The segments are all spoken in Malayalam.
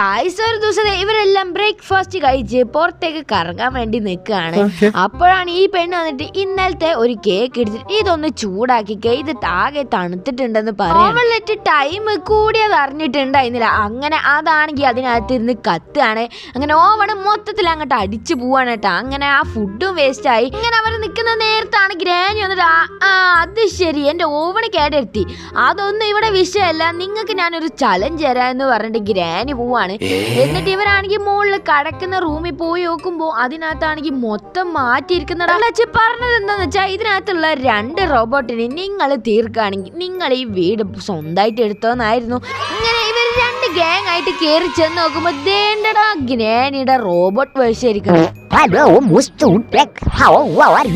ഗായ്സ് ഒരു ദിവസം ഇവരെല്ലാം ബ്രേക്ക്ഫാസ്റ്റ് കഴിച്ച് പുറത്തേക്ക് കറങ്ങാൻ വേണ്ടി നിൽക്കുകയാണ്. അപ്പോഴാണ് ഈ പെണ്ണ് വന്നിട്ട് ഇന്നലത്തെ ഒരു കേക്ക് എടുത്തിട്ട് ഇതൊന്ന് ചൂടാക്കി ഇത് ആകെ തണുത്തിട്ടുണ്ടെന്ന് പറയാം. അവളിട്ട് ടൈം കൂടിയത് അറിഞ്ഞിട്ടുണ്ടായിരുന്നില്ല. അങ്ങനെ അതാണെങ്കിൽ അതിനകത്ത് ഇരുന്ന് കത്തുകയാണ്. അങ്ങനെ ഓവണ് മൊത്തത്തിൽ അങ്ങോട്ട് അടിച്ചു പോവാണ് കേട്ടോ. അങ്ങനെ ആ ഫുഡും വേസ്റ്റ് ആയി. ഇങ്ങനെ അവർ നിൽക്കുന്ന നേരത്താണ് ഗ്രാനി വന്നിട്ട് അത് ശരി. എന്റെ ഓവണ് കേടെടുത്തി അതൊന്നും ഇവിടെ വിഷയമല്ല. നിങ്ങൾക്ക് ഞാനൊരു ചലഞ്ച് തരാം എന്ന് പറഞ്ഞിട്ട് ഗ്രാനി പോവാണ്. എന്നിട്ട് ഇവരാണെങ്കിൽ മുകളിൽ കടക്കുന്ന റൂമിൽ പോയി നോക്കുമ്പോൾ അതിനകത്താണെങ്കിൽ മൊത്തം മാറ്റിയിരിക്കുന്ന അച്ഛൻ പറഞ്ഞത് എന്താന്ന് വെച്ചാൽ ഇതിനകത്തുള്ള രണ്ട് റോബോട്ടിനെ നിങ്ങൾ തീർക്കുകയാണെങ്കിൽ നിങ്ങൾ ഈ വീട് സ്വന്തമായിട്ട് എടുത്തോന്നായിരുന്നു. ഇങ്ങനെ ഇവർ രണ്ട് ഗ്യാങ് ആയിട്ട് കയറി ചെന്ന് നോക്കുമ്പോൾ ദേണ്ടടാ ഗ്നാനിയുടെ റോബോട്ട്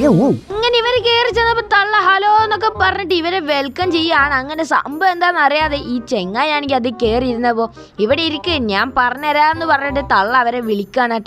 you? ഇങ്ങനെ ഇവർ ചെന്നപ്പോ തള്ള ഹലോ എന്നൊക്കെ പറഞ്ഞിട്ട് ഇവരെ വെൽക്കം ചെയ്യാണ്. അങ്ങനെ സംഭവം എന്താണെന്ന് അറിയാതെ ഈ ചെങ്ങായാണെങ്കിൽ അത് കയറി ഇരുന്നപ്പോ ഇവിടെ ഇരിക്കേ ഞാൻ പറഞ്ഞുതരാന്ന് പറഞ്ഞിട്ട് തള്ള അവരെ വിളിക്കാണ്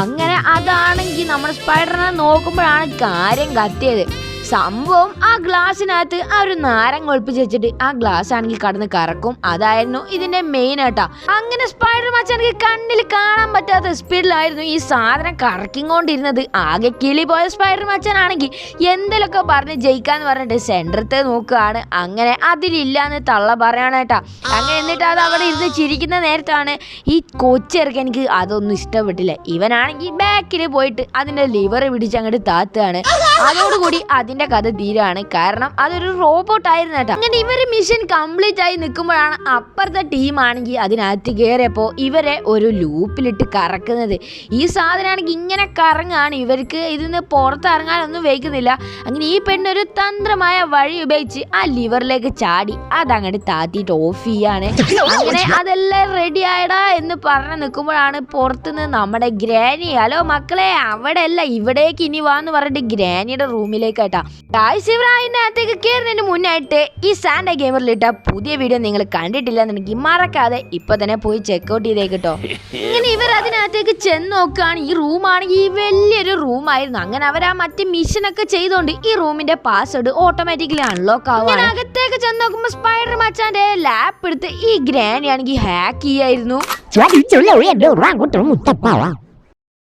അങ്ങനെ അതാണെങ്കിൽ നമ്മുടെ സ്പൈഡറിനെ നോക്കുമ്പോഴാണ് കാര്യം കത്തിയത്. സംഭവം ആ ഗ്ലാസ്സിനകത്ത് ആ ഒരു നാരങ്ങ ഒളിപ്പിച്ച് വെച്ചിട്ട് ആ ഗ്ലാസ് ആണെങ്കിൽ കടന്ന് കറക്കും. അതായിരുന്നു ഇതിന്റെ മെയിൻ ആട്ടാ. അങ്ങനെ സ്പൈഡർ മച്ചാనికి കണ്ണിൽ കാണാൻ പറ്റാത്ത സ്പീഡിലായിരുന്നു ഈ സാധനം കറക്കിക്കൊണ്ടിരുന്നത് ആകെ കിളി പോയ സ്പൈഡർ മച്ചാനാണെങ്കിൽ എന്തെങ്കിലുമൊക്കെ പറഞ്ഞ് ജയിക്കാന്ന് പറഞ്ഞിട്ട് സെന്ററത്തെ നോക്കുകയാണ്. അങ്ങനെ അതിലില്ലാന്ന് തള്ള പറയാണ് കേട്ടാ. അങ്ങനെ എന്നിട്ട് അത് അവിടെ ഇരുന്ന് ചിരിക്കുന്ന നേരത്താണ് ഈ കൊച്ചിറക്കി എനിക്ക് അതൊന്നും ഇഷ്ടപ്പെട്ടില്ല. ഇവനാണെങ്കിൽ ബാക്കിൽ പോയിട്ട് അതിന്റെ ലിവർ പിടിച്ച് അങ്ങോട്ട് താത്തുകയാണ്. അതോടുകൂടി അതിന്റെ കഥ തീരാണ്. കാരണം അതൊരു റോബോട്ട് ആയിരുന്നു അങ്ങനെ ഇവർ മിഷൻ കംപ്ലീറ്റ് ആയി നിൽക്കുമ്പോഴാണ് അപ്പുറത്തെ ടീമാണെങ്കിൽ അതിനകത്ത് കയറിയപ്പോൾ ഇവരെ ഒരു ലൂപ്പിലിട്ട് കറക്കുന്നത്. ഈ സാധനമാണെങ്കിൽ ഇങ്ങനെ കറങ്ങാണ്. ഇവർക്ക് ഇതിന്ന് പുറത്തിറങ്ങാനൊന്നും വയ്ക്കുന്നില്ല അങ്ങനെ ഈ പെണ്ണൊരു തന്ത്രമായ വഴി ഉപയോഗിച്ച് ആ ലിവറിലേക്ക് ചാടി. അതങ്ങോട്ട് താത്തിയിട്ട് ഓഫ് ചെയ്യാണ്. അങ്ങനെ അതെല്ലാം റെഡി ആയടാ എന്ന് പറഞ്ഞു നിൽക്കുമ്പോഴാണ് പുറത്തുനിന്ന് നമ്മുടെ ഗ്രാനി. ഹലോ മക്കളെ അവിടെ അല്ല ഇവിടേക്ക് ഇനി വാന്ന് പറഞ്ഞിട്ട് ഗ്രാനിയുടെ റൂമിലേക്ക് കേട്ടാ. ഗായ്സ് ഇവർ അതിനകത്തേക്ക് കയറുന്നതിന് മുന്നായിട്ട് ഈ സാൻഡ ഗെയിമറിലിട്ട പുതിയ വീഡിയോ നിങ്ങൾ കണ്ടിട്ടില്ല മറക്കാതെ ഇപ്പൊ തന്നെ പോയി ചെക്കൗട്ട് ചെയ്തേക്കിട്ടോ ഇങ്ങനെ ഇവർ അതിനകത്തേക്ക് ചെന്ന് നോക്കുകയാണ്. ഈ റൂമാണെങ്കിൽ ഈ വലിയൊരു റൂമായിരുന്നു അങ്ങനെ അവർ ആ മറ്റേ മിഷനൊക്കെ ചെയ്തോണ്ട് ഈ റൂമിന്റെ പാസ്വേഡ് ഓട്ടോമാറ്റിക്കലി അൺലോക്ക് ആവും അങ്ങനെ അകത്തേക്ക് ചെന്ന് നോക്കുമ്പോൾ സ്പൈഡർ മച്ചാന്റെ ലാപ്പ് എടുത്ത് ഈ ഗ്രാനി ആണെങ്കിൽ ഹാക്ക് ചെയ്യായിരുന്നു.